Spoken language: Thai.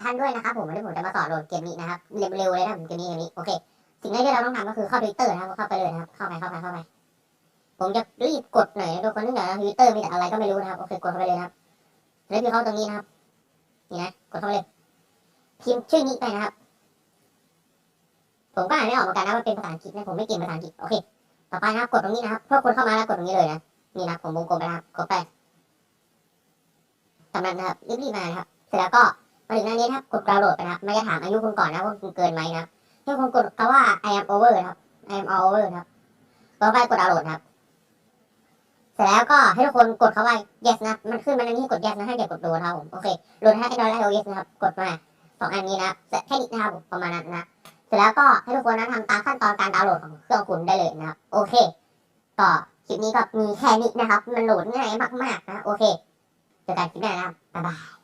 ท่านด้วยนะครับผมวันนี้ผมจะมาสอนโหลดเกมนี้นะครับเร็วๆเลยนะครับเกมนี้เกมนี้โอเคสิ่งแรกที่เราต้องทำก็คือเข้าทวิตเตอร์นะครับเข้าไปเลยนะครับเข้าไปเข้าไปเข้าไปผมจะรีบกดหน่อยนะทุกคนเนื่องจากทวิตเตอร์มีแต่อะไรก็ไม่รู้นะครับโอเคกดเข้าไปเลยนะครับแล้วพิมพ์เข้าตรงนี้นะครับนี่นะกดเข้าไปเลยพิมพ์ชื่อนี้ไปนะครับ ผมก็อ่านไม่ออกเหมือนกันนะมันเป็นภาษาอังกฤษนะผมไม่เก่งภาษาอังกฤษโอเค ต่อไปนะครับกดตรงนี้นะครับเพื่อคนเข้ามาแล้วกดตรงนี้เลยนะนี่นะผมวงกลมไปนะครับกดไปสำนักนะครับรีบๆมานะครับเสร็จแล้วก็ มาถึงหน้านี้นะครับกดดาวน์โหลดไปนะครับไม่จะถามอายุคุณก่อนนะว่าคุณเกินไหมนะครับให้คุณกดคำว่า I am over ครับ I am all over ครับต่อไปกดดาวน์โหลดครับ เสร็จแล้วก็ให้ทุกคนกดคำว่า yes นะมันขึ้นมาในนี้กด yes นะให้เด็กกดโหลดครับผมโอเคโหลดให้ Android และ iOS นะครับกดมาสองอันนี้นะเสร็จแค่นี้นะครับประมาณนั้นนะเสร็จแล้วก็ให้ทุกคนนะทำตามขั้นตอนการดาวน์โหลดของเครื่องคุณได้เลยนะครับโอเคก็คลิปนี้ก็มีแค่นี้นะครับ มันโหลดง่ายมากๆนะโอเคเจอกันคลิปหน้านะครับบ๊ายบาย